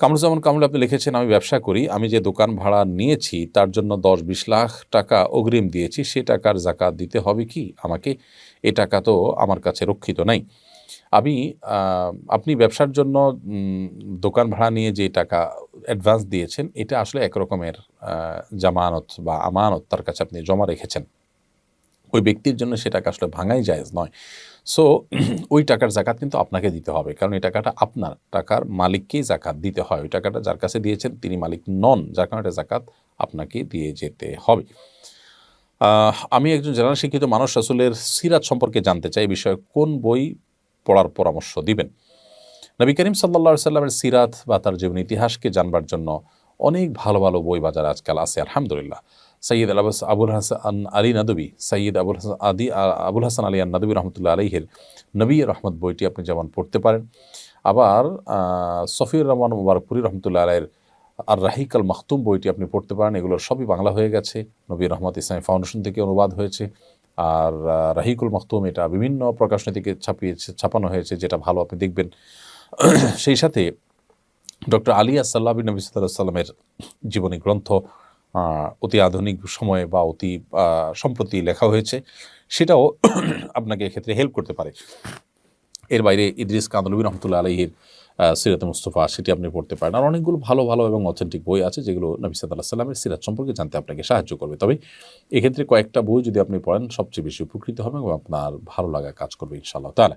কামরুজ্জামান কামরুল, আপনি লিখেছেন, আমি ব্যবসা করি, আমি যে দোকান ভাড়া নিয়েছি, তার জন্য দশ বিশ লাখ টাকা অগ্রিম দিয়েছি, সে টাকার জাকাত দিতে হবে কি? আমাকে এ টাকা তো আমার কাছে রক্ষিত নাই। আমি আপনি ব্যবসার জন্য দোকান ভাড়া নিয়ে যে টাকা অ্যাডভান্স দিয়েছেন, এটা আসলে এক রকমের জামানত বা আমানত তার কাছে আপনি জমা রেখেছেন। ওই ব্যক্তির জন্য সে টাকা আসলে ভাঙাই জায়েজ নয়। সো ওই টাকার জাকাত কিন্তু আপনাকে দিতে হবে। কারণ এই টাকাটা আপনার, টাকার মালিককেই জাকাত দিতে হয়। ওই টাকাটা যার কাছে দিয়েছেন, তিনি মালিক নন, যার কারণে এটা জাকাত আপনাকে দিয়ে যেতে হবে। আমি একজন জেনারেল শিক্ষিত মানুষ আসলের সিরাত সম্পর্কে জানতে চাই। বিষয়ে কোন বই পড়ার পরামর্শ দিবেন? নবী করিম সাল্লা সাল্লামের সিরাত বা তার জীবন ইতিহাসকে জানবার জন্য অনেক ভালো ভালো বই বাজার আজকাল আছে, আলহামদুলিল্লাহ। সৈয়দ আলাবাস আবুল হাসান আলী নাদবী সৈয়দ আবুল হাসান আদি আবুল হাসান আলী আন নাদবী রহমতুল্লাহ আলহের নবী রহমত বইটি আপনি যেমন পড়তে পারেন। আবার সফিউর রহমান মুবারকপুরি রহমতুল্লাহ আলাইয়ের আর রাহিকাল মাহতুম বইটি আপনি পড়তে পারেন এগুলোর সবই বাংলা হয়ে গেছে। নবী রহমত ইসলামী ফাউন্ডেশন থেকে অনুবাদ হয়েছে। আর রাহিকুল মাহতুম এটা বিভিন্ন প্রকাশনী থেকে ছাপিয়েছে, ছাপানো হয়েছে, যেটা ভালো আপনি দেখবেন। সেই সাথে ডক্টর আলী আসাল্লাবি নবী সাল্লাহ সাল্লামের জীবনী গ্রন্থ অতি আধুনিক সময়ে বা অতি সম্প্রতি লেখা হয়েছে, সেটাও আপনাকে এক্ষেত্রে হেল্প করতে পারে। এর বাইরে ইদ্রিস কান্দলবী রহমতুল্লাহ আলহির সিরাত মুস্তফা, সেটি আপনি পড়তে পারেন। আর অনেকগুলো ভালো ভালো এবং অথেন্টিক বই আছে, যেগুলো নবী সাল্লাহ সাল্লামের সিরাত সম্পর্কে জানতে আপনাকে সাহায্য করবে। তবে এক্ষেত্রে কয়েকটা বই যদি আপনি পড়েন, সবচেয়ে বেশি উপকৃত হবেন এবং আপনার ভালো লাগা কাজ করবে ইনশাআল্লাহ তাহলে